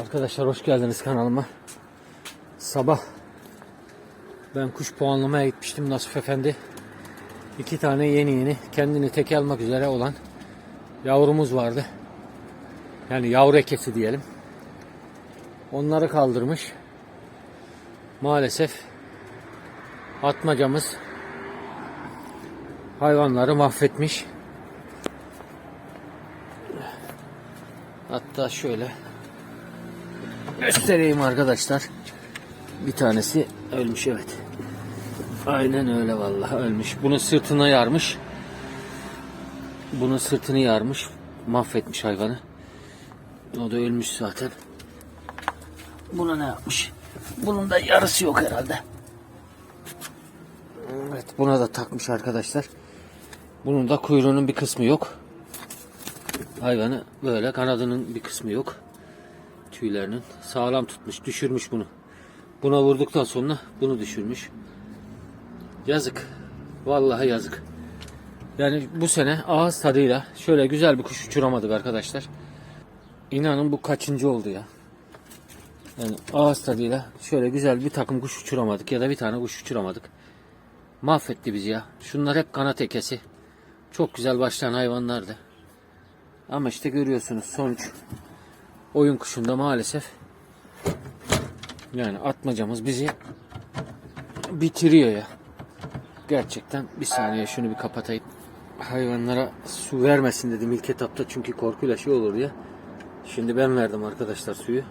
Arkadaşlar hoş geldiniz kanalıma. Sabah ben kuş puanlamaya gitmiştim Nasif Efendi. İki tane yeni yeni kendini teke almak üzere olan yavrumuz vardı. Yani yavru ekesi diyelim. Onları kaldırmış. Maalesef atmacamız hayvanları mahvetmiş. Hatta şöyle göstereyim arkadaşlar. Bir tanesi ölmüş evet. Aynen öyle vallahi ölmüş. Bunun sırtına yarmış. Bunun sırtını yarmış. Mahvetmiş hayvanı. O da ölmüş zaten. Buna ne yapmış? Bunun da yarısı yok herhalde. Evet buna da takmış arkadaşlar. Bunun da kuyruğunun bir kısmı yok. Hayvanı böyle kanadının bir kısmı yok. Tüylerinin sağlam tutmuş, düşürmüş bunu. Buna vurduktan sonra bunu düşürmüş. Yazık. Vallahi yazık. Yani bu sene ağız tadıyla şöyle güzel bir kuş uçuramadık arkadaşlar. İnanın bu kaçıncı oldu ya. Yani ağız tadıyla şöyle güzel bir takım kuş uçuramadık ya da bir tane kuş uçuramadık. Mahvetti bizi ya. Şunlar hep kanat ekesi. Çok güzel başlayan hayvanlardı. Ama işte görüyorsunuz sonuç oyun kuşunda maalesef yani atmacamız bizi bitiriyor ya. Gerçekten bir saniye şunu bir kapatayım. Hayvanlara su vermesin dedim ilk etapta çünkü korkuyla şey olur diye. Şimdi ben verdim arkadaşlar suyu.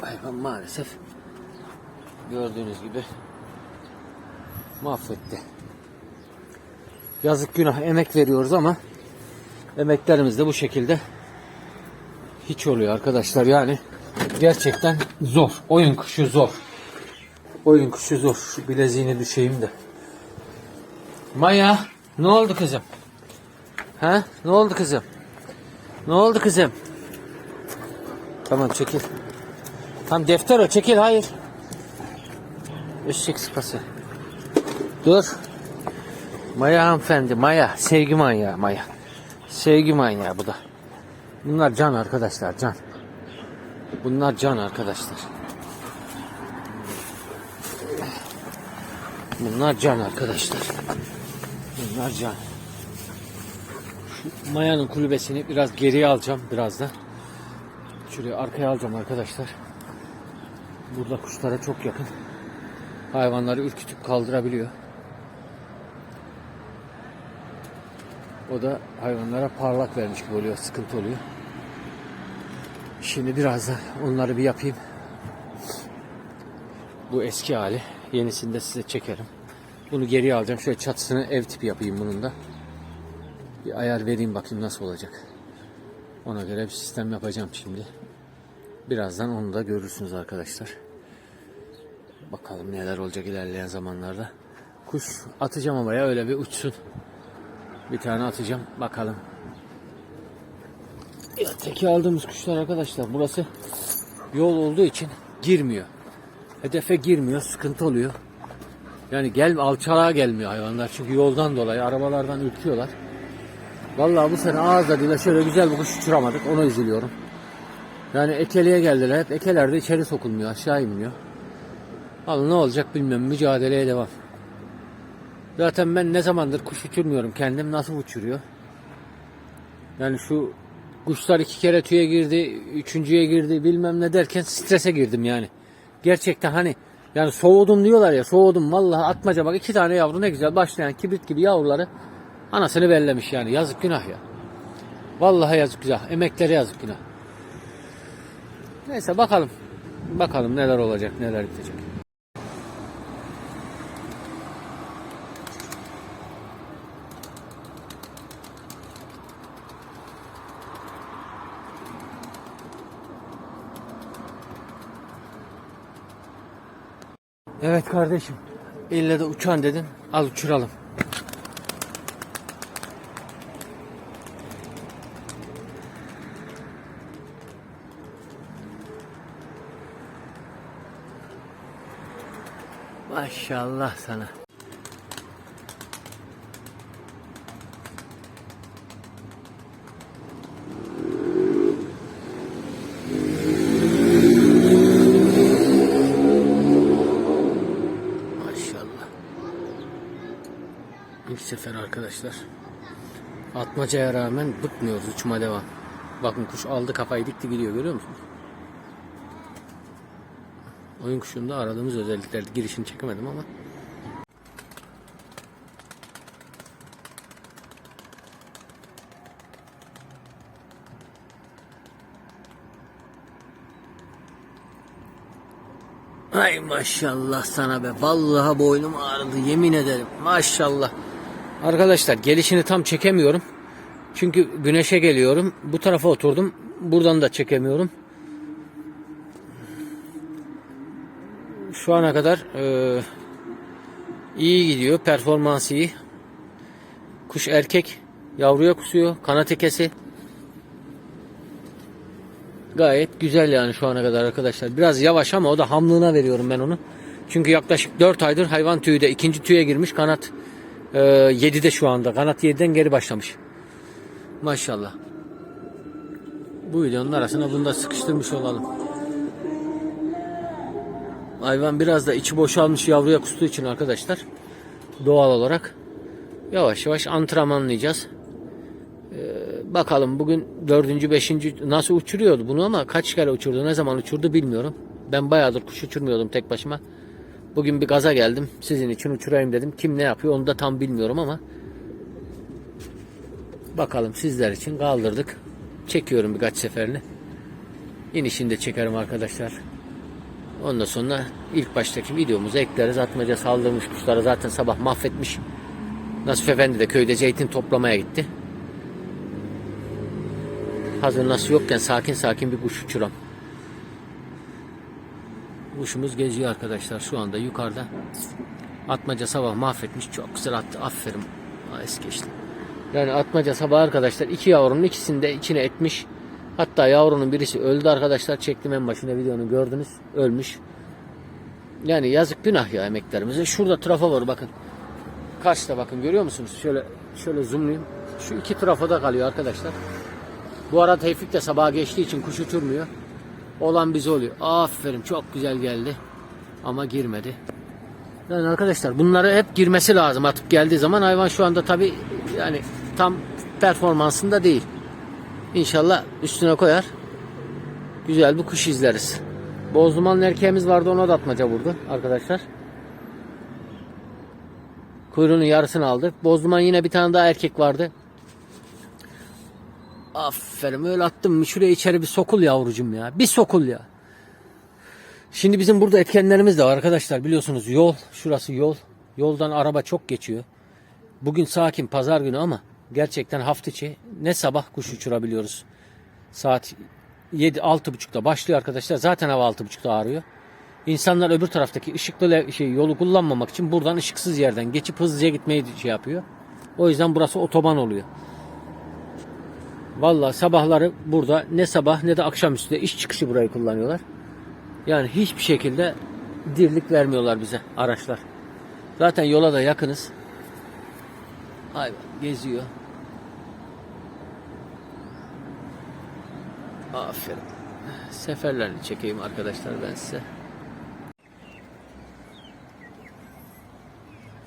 Hayvan maalesef gördüğünüz gibi mahvetti. Yazık günah emek veriyoruz ama emeklerimiz de bu şekilde hiç oluyor arkadaşlar yani gerçekten zor. Oyun kuşu zor. Oyun kuşu zor. Şu bileziğini düşeyim de. Maya ne oldu kızım? Ha? Ne oldu kızım? Ne oldu kızım? Tamam çekil. Tamam defter o çekil hayır. Eşek sıpası. Dur. Maya hanımefendi Maya. Sevgi manyağı Maya. Sevgi manyağı bu da. Bunlar can arkadaşlar can. Bunlar can arkadaşlar. Bunlar can arkadaşlar. Bunlar can. Şu Maya'nın kulübesini biraz geriye alacağım birazdan. Şuraya arkaya alacağım arkadaşlar. Burada kuşlara çok yakın. Hayvanları ürkütüp kaldırabiliyor. O da hayvanlara parlak vermiş gibi oluyor. Sıkıntı oluyor. Şimdi biraz da onları bir yapayım. Bu eski hali. Yenisini de size çekerim. Bunu geriye alacağım. Şöyle çatısını ev tipi yapayım bunun da. Bir ayar vereyim bakayım nasıl olacak. Ona göre bir sistem yapacağım şimdi. Birazdan onu da görürsünüz arkadaşlar. Bakalım neler olacak ilerleyen zamanlarda. Kuş atacağım ama ya öyle bir uçsun. Bir tane atacağım bakalım. Ya teki aldığımız kuşlar arkadaşlar burası yol olduğu için girmiyor. Hedefe girmiyor sıkıntı oluyor. Yani gel alçalığa gelmiyor hayvanlar çünkü yoldan dolayı arabalardan ürküyorlar. Vallahi bu sene ağız tadıyla şöyle güzel bir kuş uçuramadık ona üzülüyorum. Yani ekeliğe geldiler hep ekelerde içeri sokulmuyor aşağı inmiyor. Al ne olacak bilmem mücadeleye devam. Zaten ben ne zamandır kuş uçurmuyorum kendim nasıl uçuruyor. Yani şu kuşlar iki kere tüye girdi, üçüncüye girdi bilmem ne derken strese girdim yani. Gerçekten hani yani soğudum diyorlar ya soğudum vallahi atmaca bak iki tane yavru ne güzel başlayan kibrit gibi yavruları anasını bellemiş yani yazık günah ya. Vallahi yazık günah emeklere yazık günah. Neyse bakalım. Bakalım neler olacak neler bitecek. Evet kardeşim. İlle de uçan dedin. Al uçuralım. Maşallah sana. İlk sefer arkadaşlar. Atmacaya rağmen bıkmıyoruz. Uçma devam. Bakın kuş aldı kafayı dikti gidiyor görüyor musunuz? Oyun kuşunda aradığımız özellikler girişini çekemedim ama. Ay maşallah sana be. Vallahi boynum ağrıdı yemin ederim. Maşallah. Arkadaşlar gelişini tam çekemiyorum. Çünkü güneşe geliyorum. Bu tarafa oturdum. Buradan da çekemiyorum. Şu ana kadar e, iyi gidiyor. Performansı iyi. Kuş erkek. Yavruya kusuyor. Kanat ekesi. Gayet güzel yani şu ana kadar arkadaşlar. Biraz yavaş ama o da hamlığına veriyorum ben onu. Çünkü yaklaşık 4 aydır hayvan tüyü de ikinci tüye girmiş. Kanat e, 7'de şu anda. Kanat 7'den geri başlamış. Maşallah. Bu videonun arasına bunu da sıkıştırmış olalım. Hayvan biraz da içi boşalmış yavruya kustuğu için arkadaşlar. Doğal olarak yavaş yavaş antrenmanlayacağız. Bakalım bugün dördüncü, beşinci nasıl uçuruyordu bunu ama kaç kere uçurdu, ne zaman uçurdu bilmiyorum. Ben bayağıdır kuş uçurmuyordum tek başıma. Bugün bir gaza geldim. Sizin için uçurayım dedim. Kim ne yapıyor onu da tam bilmiyorum ama bakalım sizler için kaldırdık. Çekiyorum birkaç seferini. İnişini de çekerim arkadaşlar. Ondan sonra ilk baştaki videomuzu ekleriz. Atmaca saldırmış kuşları zaten sabah mahvetmiş. Nasif Efendi de köyde zeytin toplamaya gitti. Hazır nasıl yokken sakin sakin bir kuş uçuram. Kuşumuz geziyor arkadaşlar şu anda yukarıda. Atmaca sabah mahvetmiş. Çok güzel attı. Aferin. Es geçti. Yani atmaca sabah arkadaşlar iki yavrunun ikisini de içine etmiş. Hatta yavrunun birisi öldü arkadaşlar. Çektim en başında videonu gördünüz. Ölmüş. Yani yazık günah ya emeklerimize. Şurada trafo var bakın. Karşıda bakın görüyor musunuz? Şöyle şöyle zoomlayayım. Şu iki trafoda kalıyor arkadaşlar. Bu arada Tevfik de sabaha geçtiği için kuş uçurmuyor. Olan bize oluyor. Aferin çok güzel geldi. Ama girmedi. Yani arkadaşlar bunları hep girmesi lazım atıp geldiği zaman hayvan şu anda tabi yani tam performansında değil. İnşallah üstüne koyar. Güzel bir kuş izleriz. Bozdumanlı erkeğimiz vardı ona da atmaca vurdu arkadaşlar. Kuyruğunun yarısını aldı. Bozduman yine bir tane daha erkek vardı. Aferin öyle attım mı şuraya içeri bir sokul yavrucum ya. Bir sokul ya. Şimdi bizim burada etkenlerimiz de var arkadaşlar biliyorsunuz yol şurası yol. Yoldan araba çok geçiyor. Bugün sakin pazar günü ama gerçekten hafta içi ne sabah kuş uçurabiliyoruz. Saat 7 6.30'da başlıyor arkadaşlar. Zaten hava 6.30'da ağrıyor. İnsanlar öbür taraftaki ışıklı şey yolu kullanmamak için buradan ışıksız yerden geçip hızlıca gitmeyi şey yapıyor. O yüzden burası otoban oluyor. Vallahi sabahları burada ne sabah ne de akşamüstü iş çıkışı burayı kullanıyorlar. Yani hiçbir şekilde dirlik vermiyorlar bize araçlar. Zaten yola da yakınız. Hayvan geziyor. Aferin. Seferlerini çekeyim arkadaşlar ben size.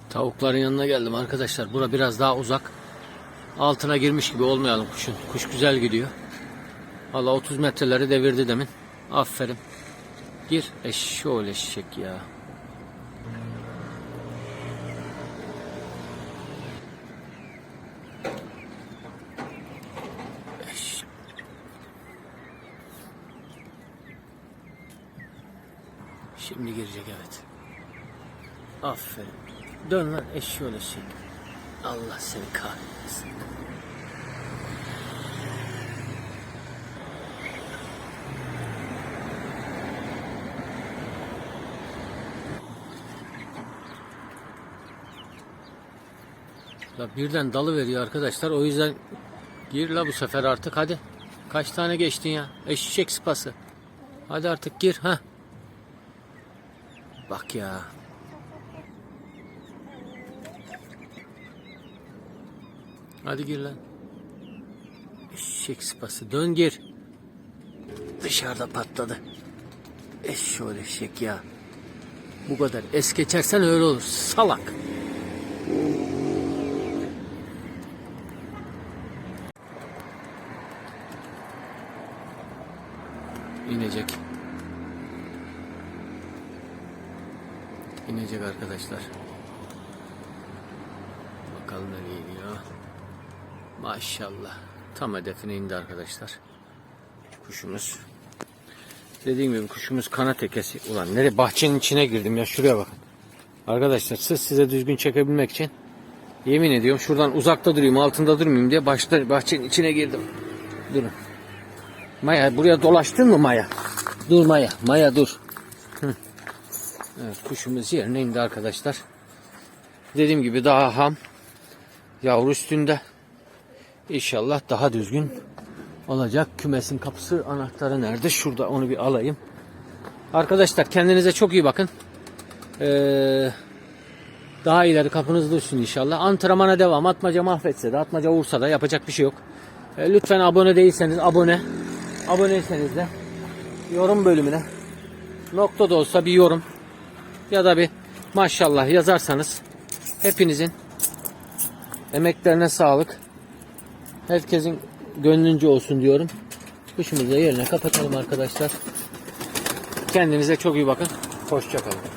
Tavukların yanına geldim arkadaşlar. Bura biraz daha uzak. Altına girmiş gibi olmayalım kuşun. Kuş güzel gidiyor. Valla 30 metreleri devirdi demin. Aferin. Gir. Eşşoğlu eşek ya. Şimdi girecek evet. Aferin. Dön lan eşşoğlu eşek. Allah seni kahretmesin. La birden dalı veriyor arkadaşlar. O yüzden gir la bu sefer artık hadi. Kaç tane geçtin ya? Eşek sıpası. Hadi artık gir ha. Bak ya. Hadi gir lan. Eşek sıpası. Dön gir. Dışarıda patladı. Eşşoğlu eşek ya. Bu kadar. Es geçersen öyle olur. Salak. İnecek. İnecek arkadaşlar. Bakalım nereye Maşallah. Tam hedefine indi arkadaşlar. Kuşumuz. Dediğim gibi kuşumuz kanat ekesi. Ulan nereye bahçenin içine girdim ya şuraya bakın. Arkadaşlar sırf size düzgün çekebilmek için yemin ediyorum şuradan uzakta durayım altında durmayayım diye başta bahçenin içine girdim. Durun. Maya buraya dolaştın mı Maya? Dur Maya. Maya dur. Evet kuşumuz yerine indi arkadaşlar. Dediğim gibi daha ham. Yavru üstünde. İnşallah daha düzgün olacak. Kümesin kapısı anahtarı nerede? Şurada onu bir alayım. Arkadaşlar kendinize çok iyi bakın. Ee, daha ileri kapınız dursun inşallah. Antrenmana devam. Atmaca mahvetse de atmaca vursa da yapacak bir şey yok. Ee, lütfen abone değilseniz abone. Aboneyseniz de yorum bölümüne nokta da olsa bir yorum ya da bir maşallah yazarsanız hepinizin emeklerine sağlık. Herkesin gönlünce olsun diyorum. Kuşumuzu yerine kapatalım arkadaşlar. Kendinize çok iyi bakın. Hoşçakalın.